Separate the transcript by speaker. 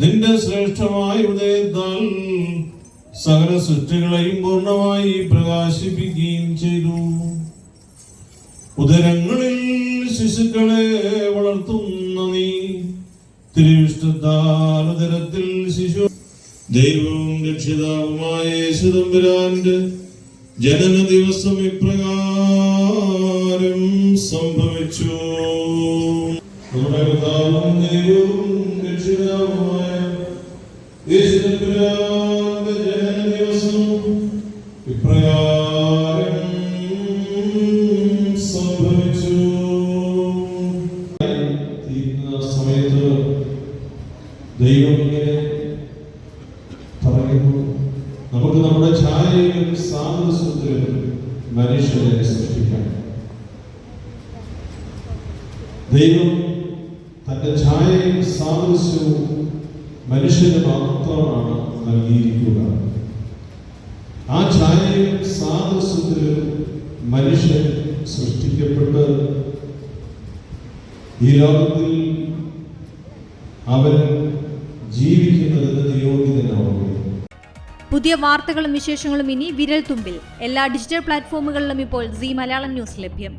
Speaker 1: നിന്റെ ശ്രേഷ്ഠമായ ഹൃദയത്താൽ സകല സൃഷ്ടികളെയും പൂർണമായി പ്രകാശിപ്പിക്കുകയും ചെയ്തു. ഉദരങ്ങളിൽ ശിശുക്കളെ വളർത്തുന്ന നീ തിരുവിഷ്ടത്താൽ ഉദരത്തിൽ ശിശു ദൈവവും രക്ഷിതാവുമായ യേശുദമ്പുരാന്റെ ജനന ദിവസം ഇപ്രകാരം സംഭവിച്ചു. നമ്മുടെ കർത്താവും ദൈവവും മനുഷ്യരെ സൃഷ്ടിക്കാം ദൈവം തന്റെ ഛായയും സാദൃശ്യവും മനുഷ്യന് മാത്രമാണ് നൽകിയിരിക്കുക. ആ ഛായയും സാദൃശ്യത്തിലും മനുഷ്യൻ സൃഷ്ടിക്കപ്പെട്ട് ഈ ലോകത്തിൽ അവൻ ജീവിക്കുന്നതിന് നിയോഗിതനാവുകയും
Speaker 2: പുതിയ വാർത്തകളും വിശേഷങ്ങളും ഇനി വിരൽ തുമ്പിൽ എല്ലാ ഡിജിറ്റൽ പ്ലാറ്റ്ഫോമുകളിലും ഇപ്പോൾ സി മലയാളം ന്യൂസ് ലഭ്യം.